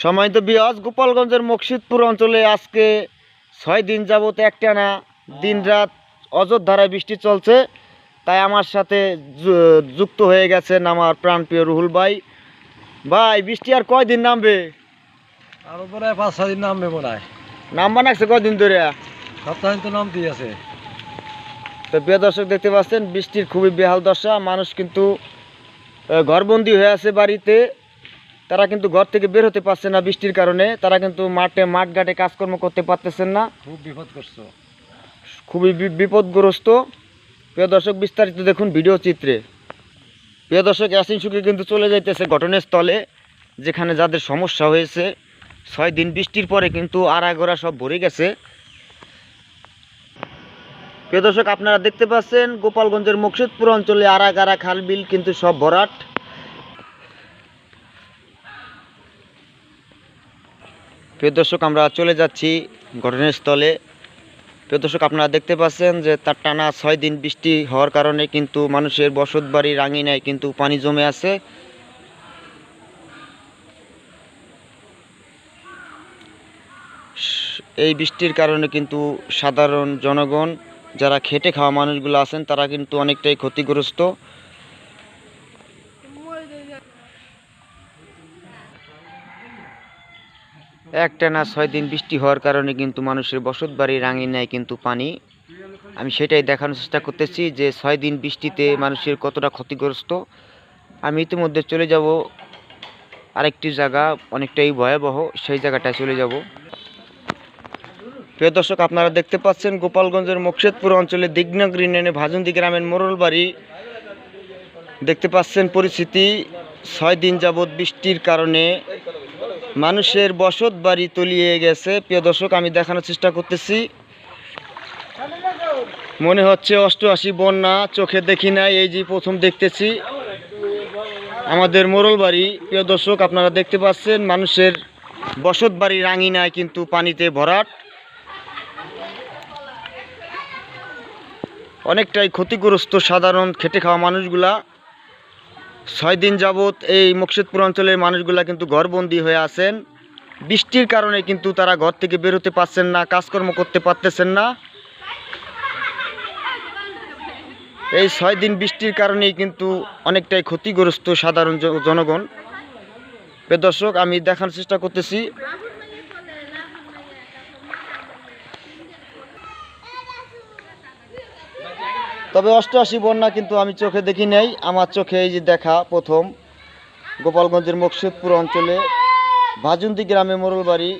সময় তো বিয়াজ গোপালগঞ্জের মকসিদপুর অঞ্চলে আজকে ছয় দিন যাবত একটানা দিন রাত অযোধ্যারায় বৃষ্টি চলছে। তাই আমার সাথে যুক্ত হয়ে গেছেন আমার প্রাণপ্রিয় রুহুল ভাই। ভাই বৃষ্টি আর কয়দিন নামবে? আরও মনে হয় পাঁচ ছয় দিন নামবে মনে হয়। নামবা নাকছে কয়দিন ধরে? সপ্তাহে তো নামতেই আছে তো প্রিয় দর্শক দেখতে পাচ্ছেন বৃষ্টির খুবই বেহাল দশা। মানুষ কিন্তু ঘরবন্দি হয়ে আছে বাড়িতে। তারা কিন্তু ঘর থেকে বের হতে পারছে না বৃষ্টির কারণে। তারা কিন্তু মাঠে মাঠ ঘাটে কাজকর্ম করতে পারতেছেন না। খুব বিপদ করছ। খুবই বিপদগ্রস্ত। প্রিয় দর্শক বিস্তারিত দেখুন ভিডিও চিত্রে। প্রিয় দর্শক ইয়াসিন সুখী কিন্তু চলে যাইতেছে ঘটনাস্থলে যেখানে যাদের সমস্যা হয়েছে। ছয় দিন বৃষ্টির পরে কিন্তু আড়াগোড়া সব ভরে গেছে। প্রিয় দর্শক আপনারা দেখতে পাচ্ছেন গোপালগঞ্জের মুকসিদপুর অঞ্চলে আড়াগাড়া খাল বিল কিন্তু সব ভরাট। প্রিয় দর্শক, আমরা চলে যাচ্ছি ঘটনাস্থলে। প্রিয় দর্শক, আপনারা দেখতে পাচ্ছেন যে তার টানা ছয় দিন বৃষ্টি হওয়ার কারণে কিন্তু মানুষের বসত বাড়ি রাঙিনায় কিন্তু পানি জমে আছে। এই বৃষ্টির কারণে কিন্তু সাধারণ জনগণ, যারা খেটে খাওয়া মানুষগুলো আছেন, তারা কিন্তু অনেকটাই ক্ষতিগ্রস্ত। একটানা ছয় দিন বৃষ্টি হওয়ার কারণে কিন্তু মানুষের বসত বাড়ি রাঙিনায় কিন্তু পানি। আমি সেটাই দেখানোর চেষ্টা করতেছি যে ছয় দিন বৃষ্টিতে মানুষের কতটা ক্ষতিগ্রস্ত। আমি ইতিমধ্যে চলে যাব। আরেকটি জায়গা অনেকটাই ভয়াবহ, সেই জায়গাটায় চলে যাব। প্রিয় দর্শক, আপনারা দেখতে পাচ্ছেন গোপালগঞ্জের মুকশেদপুর অঞ্চলে দিগ্নগর ইউনিয়নে ভাজন্দি গ্রামের মোরল বাড়ি। দেখতে পাচ্ছেন পরিস্থিতি। ছয় দিন যাবৎ বৃষ্টির কারণে মানুষের বসত বাড়ি তলিয়ে গেছে। প্রিয় দর্শক, আমি দেখানোর চেষ্টা করতেছি। মনে হচ্ছে অষ্টআশি বন্যা, চোখে দেখি নাই, এই যে প্রথম দেখতেছি। আমাদের মোরল বাড়ি, প্রিয় দর্শক, আপনারা দেখতে পাচ্ছেন, মানুষের বসত বাড়ি রাঙি রাঙিনায় কিন্তু পানিতে ভরাট। অনেকটাই ক্ষতিগ্রস্ত সাধারণ খেটে খাওয়া মানুষগুলা। ছয় দিন যাবৎ এই মুর্শিদপুর অঞ্চলের মানুষগুলা কিন্তু ঘরবন্দি হয়ে আছেন। বৃষ্টির কারণে কিন্তু তারা ঘর থেকে বেরোতে পারছেন না, কাজকর্ম করতে পারতেছেন না। এই ছয় দিন বৃষ্টির কারণেই কিন্তু অনেকটাই ক্ষতিগ্রস্ত সাধারণ জনগণ। দর্শক, আমি দেখার চেষ্টা করতেছি। তবে অষ্টআশি বন্যা কিন্তু আমি চোখে দেখি নেই। আমার চোখে এই যে দেখা প্রথম, গোপালগঞ্জের মুকসিদপুর অঞ্চলে ভাজুন্দি গ্রামে মোরল বাড়ি